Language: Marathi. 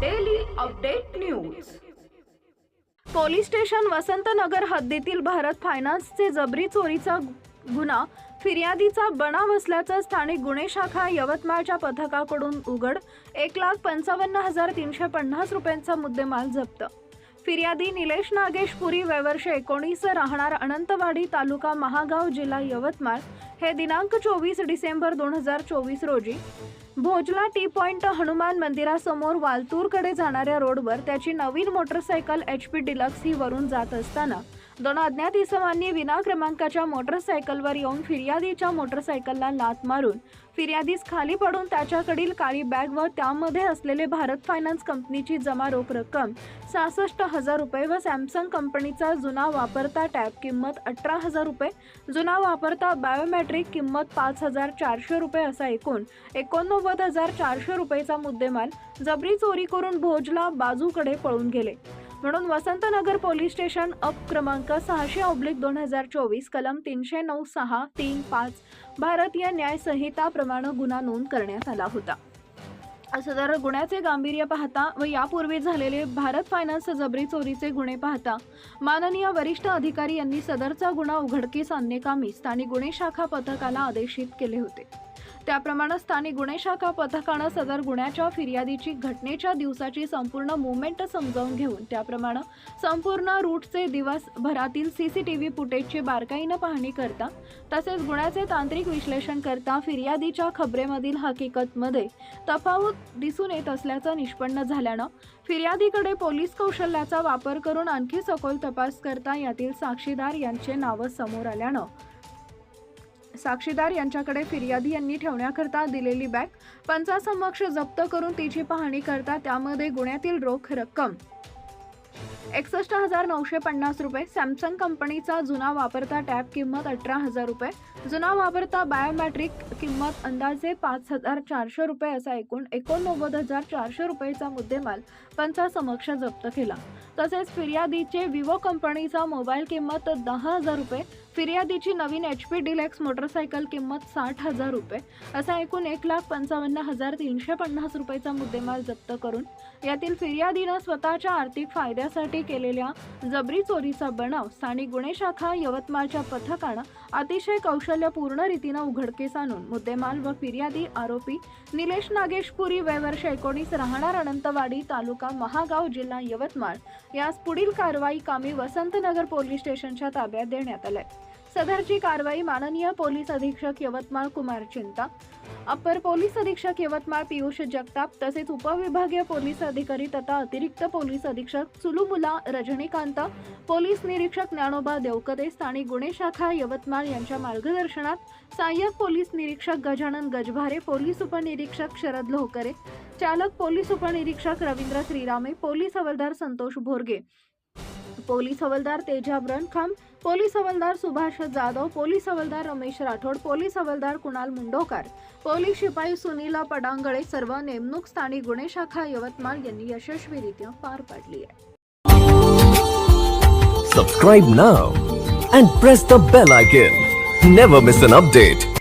Daily update news police station Vasantnagar हद्दीतील भारत फायनान्सचे जबरी चोरीचा गुन्हा फिर्यादीचा बना बसल्याचं स्थानिक गुन्हे शाखा यवतमाळच्या पथकाकडून उघड एक लाख पंचावन्न हजार तीनशे पन्नास रुपयांचा मुद्देमाल जप्त. फिर्यादी निलेश नागेश पुरी वयवर्ष एकोणीस राहणार अनंतवाडी तालुका महागाव जिल्हा यवतमाळ हे दिनांक चोवीस डिसेंबर दोन हजार चोवीस रोजी. भोजला टी पॉइंट हनुमान मंदिरासमोर वालतूरकडे जाणाऱ्या रोडवर त्याची नवीन मोटरसायकल एच पी डिलक्स ही वरून जात असताना दोन अज्ञात इसमांनी विना क्रमांकाच्या मोटरसायकलवर येऊन फिर्यादीच्या मोटरसायकलला लात मारून फिर्यादीस खाली पडून त्याच्याकडील काळी बॅग व त्यामध्ये असलेले भारत फायनान्स कंपनीची जमा रोख रक्कम सहासष्ट हजार रुपये व सॅमसंग कंपनीचा जुना वापरता टॅब किंमत अठरा हजार रुपये जुना वापरता बायोमॅट्रिक किंमत पाच हजार चारशे रुपये असा एकूण एकोणनव्वद हजार चारशे रुपयेचा मुद्देमाल जबरी चोरी करून भोजला बाजूकडे पळून गेले. म्हणून वसंतनगर पोलीस स्टेशन अप क्रमांक सहाशे ऑब्लिक दोन हजार चोवीस कलम तीनशे नऊ सहा तीन पाच भारतीय न्याय संहिताप्रमाणे गुन्हा नोंद करण्यात आला होता. सदर गुन्ह्याचे गांभीर्य पाहता व यापूर्वी झालेले भारत फायनान्स जबरी चोरीचे गुन्हे पाहता माननीय वरिष्ठ अधिकारी यांनी सदरचा गुन्हा उघडकीस आणणेकामी स्थानिक गुन्हे शाखा पथकाला आदेशित केले होते. त्याप्रमाणे स्थानिक गुन्हे शाखा पथकानं सदर गुन्ह्याच्या फिर्यादीची घटनेच्या दिवसाची संपूर्ण मुवमेंट समजावून घेऊन त्याप्रमाणे संपूर्ण रूटचे दिवसभरातील सी सी टी व्ही फुटेजची बारकाईनं पाहणी करता तसेच गुन्ह्याचे तांत्रिक विश्लेषण करता फिर्यादीच्या खबरेमधील हकीकतमध्ये तफावत दिसून येत असल्याचं निष्पन्न झाल्यानं फिर्यादीकडे पोलीस कौशल्याचा वापर करून आणखी सखोल तपास करता यातील साक्षीदार यांचे नावं समोर आल्यानं साक्षीदार यांच्याकडे फिर्यादी यांनी ठेवण्याकरता दिलेली बॅग पंचासमक्ष जप्त करून तिची पाहणी करता त्यामध्ये गुन्ह्यातील रोख रक्कम. एकसष्ट हजार नऊशे पन्नास रुपये. सॅमसंग कंपनीचा जुना वापरता टॅब किंमत अठरा हजार रुपये. जुना वापरता बायोमॅट्रिक किंमत अंदाजे पाच हजार चारशे रुपये असा एकूण एकोणनव्वद हजार चारशे रुपयेचा मुद्देमाल पंचासमक्ष जप्त केला. तसेच फिर्यादीचे विवो कंपनीचा मोबाईल किंमत दहा हजार रुपये. फिर्यादीची नवीन एच पी डिलेक्स मोटरसायकल किंमत साठ हजार रुपये. असा एकूण एक लाख पंचावन्न हजार तीनशे पन्नास रुपयेचा मुद्देमाल जप्त करून यातील फिर्यादीनं स्वतःच्या आर्थिक फायद्यासाठी केलेल्या जबरी चोरीचा बनाव स्थानिक गुन्हे शाखा यवतमाळच्या पथकानं अतिशय कौशल्यपूर्ण रीतीनं उघडकीस आणून मुद्देमाल व फिर्यादी आरोपी निलेश नागेशपुरी वयवर्ष एकोणीस राहणार अनंतवाडी तालुका महागाव जिल्हा यवतमाळ. यास पुढील कारवाई कामी वसंतनगर पोलीस स्टेशनच्या ताब्यात देण्यात आलंय. सदरची कारवाई माननीय पोलीस अधीक्षक यवतमाळ कुमार चिंता अपर पोलीस अधीक्षक यवतमाळ पियुष जगताप तसेच उपविभागीय पोलीस अधिकारी तथा अतिरिक्त पोलीस अधीक्षक सुलुमुला रजनीकांत पोलीस निरीक्षक ज्ञानोबा देवकते स्थानिक गुन्हे शाखा यवतमाळ यांच्या मार्गदर्शनात सहाय्यक पोलीस निरीक्षक गजानन गजभारे पोलीस उपनिरीक्षक शरद लोहकरे चालक पोलीस उपनिरीक्षक रवींद्र श्रीरामे पोलीस हवालदार संतोष भोरगे पोलीस हवालदार तेजाब रणखाम पोलीस हवालदार सुभाष जाधव पोलीस हवालदार रमेश राठोड पोलीस हवालदार कुणाल मुंडोकर पोलीस शिपाई सुनीला पडांगळे सर्व नेमणूक स्थानिक गुन्हे शाखा यवतमाळ यांनी यशस्वीरित्या पार पाडली आहे. Subscribe now and press the bell icon never miss an update